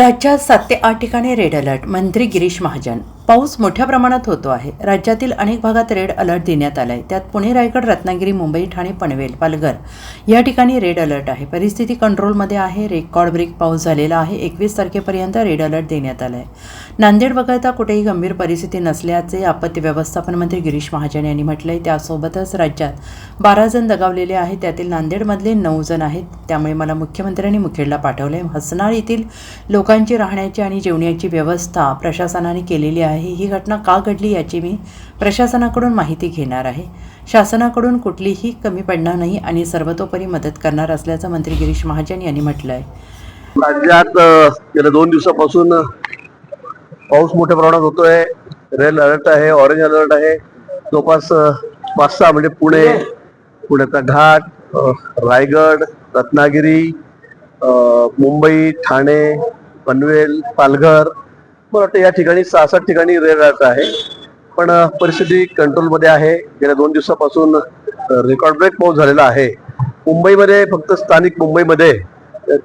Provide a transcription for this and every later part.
राज्यात सात ते आठ ठिकाणी रेड अलर्ट मंत्री गिरीश महाजन पाऊस मोठ्या प्रमाणात होतो आहे. राज्यातील अनेक भागात रेड अलर्ट देण्यात आला आहे त्यात पुणे रायगड रत्नागिरी मुंबई ठाणे पनवेल पालघर या ठिकाणी रेड अलर्ट आहे. परिस्थिती कंट्रोलमध्ये आहे. रेकॉर्ड ब्रेक पाऊस झालेला आहे. एकवीस तारखेपर्यंत रेड अलर्ट देण्यात आला आहे नांदेड वगळता कुठेही गंभीर परिस्थिती नसल्याचे आपत्ती व्यवस्थापन मंत्री गिरीश महाजन यांनी म्हटलं आहे त्यासोबतच राज्यात बारा जण दगावलेले आहेत. त्यातील नांदेडमधले नऊ जण आहेत. त्यामुळे मला मुख्यमंत्र्यांनी मुखेडला पाठवलं आहे हसनाळ येथील लोकांची राहण्याची आणि जेवण्याची व्यवस्था प्रशासनाने केलेली आहे. ही घटना का घडली याची मी प्रशासनाकडून माहिती घेणार आहे. शासनाकडून कुठलीही कमी पडणार नाही आणि सर्वतोपरी मदत करणार असल्याचं मंत्री गिरीश महाजन यांनी म्हटलं आहे राज्यात गेल्या दोन दिवसापासून पाऊस मोठ्या प्रमाणात होतोय. रेड अलर्ट आहे ऑरेंज अलर्ट आहे. जवळपास पाच सहा म्हणजे पुणे पुण्याचा घाट रायगड रत्नागिरी मुंबई ठाणे पनवेल पालघर मला वाटतं या ठिकाणी सहा सात ठिकाणी रेड अलर्ट आहे. पण परिस्थिती कंट्रोलमध्ये आहे. गेल्या दोन दिवसापासून रेकॉर्ड ब्रेक पाऊस झालेला आहे. मुंबईमध्ये फक्त स्थानिक मुंबईमध्ये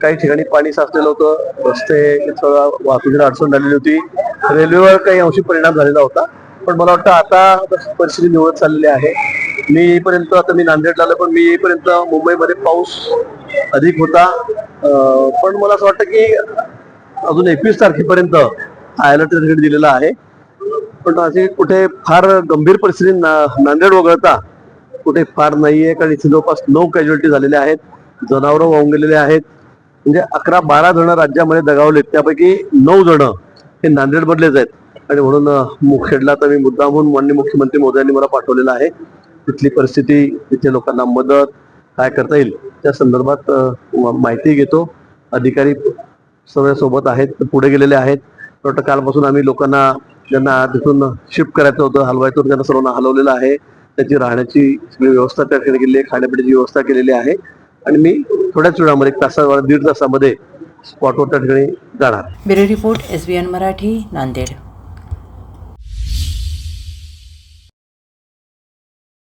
काही ठिकाणी पाणी साचलेलं होतं. रस्ते सगळं वाहतुकीला अडचण झालेली होती. रेल्वेवर काही अंशी परिणाम झालेला होता. पण मला वाटतं आता परिस्थिती निवडत चाललेली आहे. मी येईपर्यंत आता मी नांदेडला आलो पण मी येईपर्यंत मुंबईमध्ये पाऊस अधिक होता. पण मला असं वाटतं की अजून एकवीस तारखेपर्यंत अलर्ट सर्टिफिकेट दिलेलं आहे. पण अशी कुठे फार गंभीर परिस्थिती ना- नांदेड वगळता कुठे फार नाहीये. कारण इथे जवळपास नऊ कॅज्युअलिटी झालेल्या आहेत. जनावरं वाहून गेलेले आहेत. म्हणजे अकरा बारा जण राज्यामध्ये दगावलेत त्यापैकी नऊ जण हे नांदेडमधलेच आहेत. आणि म्हणून मुखेडला तर मी मुद्दामहून माननीय मुख्यमंत्री मोदयांनी मला पाठवलेला आहे. तिथली परिस्थिती तिथे लोकांना मदत काय करता येईल त्या संदर्भात माहिती घेतो. अधिकारी सगळे सोबत आहेत पुढे गेलेले आहेत. वाटतं कालपासून आम्ही लोकांना ज्यांना तिथून शिफ्ट करायचं होतं. हलवायचं होतं त्यांना सर्वांना हलवलेलं आहे. त्याची राहण्याची सगळी व्यवस्था त्या ठिकाणी केलेली आहे. खाण्यापिण्याची व्यवस्था केलेली आहे. आणि मी थोड्याच वेळामध्ये एक तासा दीड तासामध्ये स्पॉटवर त्या ठिकाणी जाणार. Bureau report S B N Marathi Nanded.